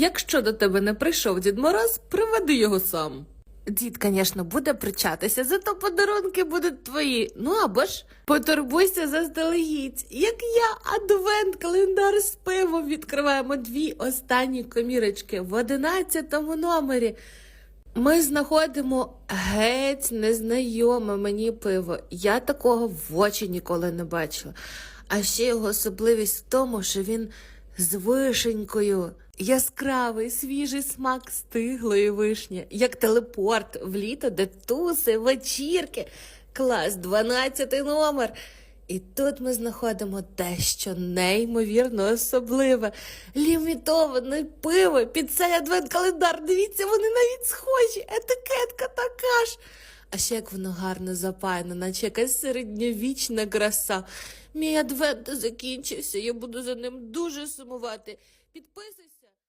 Якщо до тебе не прийшов Дід Мороз, приведи його сам. Дід, звісно, буде причатися, зато подарунки будуть твої. Ну або ж потурбуйся заздалегідь. Як я, адвент, календар з пивом відкриваємо дві останні комірочки в одинадцятому номері. Ми знаходимо геть незнайоме мені пиво. Я такого в очі ніколи не бачила. А ще його особливість в тому, що він з вишенькою. Яскравий, свіжий смак стиглої вишні, як телепорт в літо, де туси, вечірки. Клас, 12 номер. І тут ми знаходимо дещо неймовірно особливе. Лімітоване пиво під цей адвент-календар. Дивіться, вони навіть схожі. Етикетка така ж. А ще як воно гарно запаяно, наче якась середньовічна краса. Мій адвент закінчився, я буду за ним дуже сумувати. Підписуйся.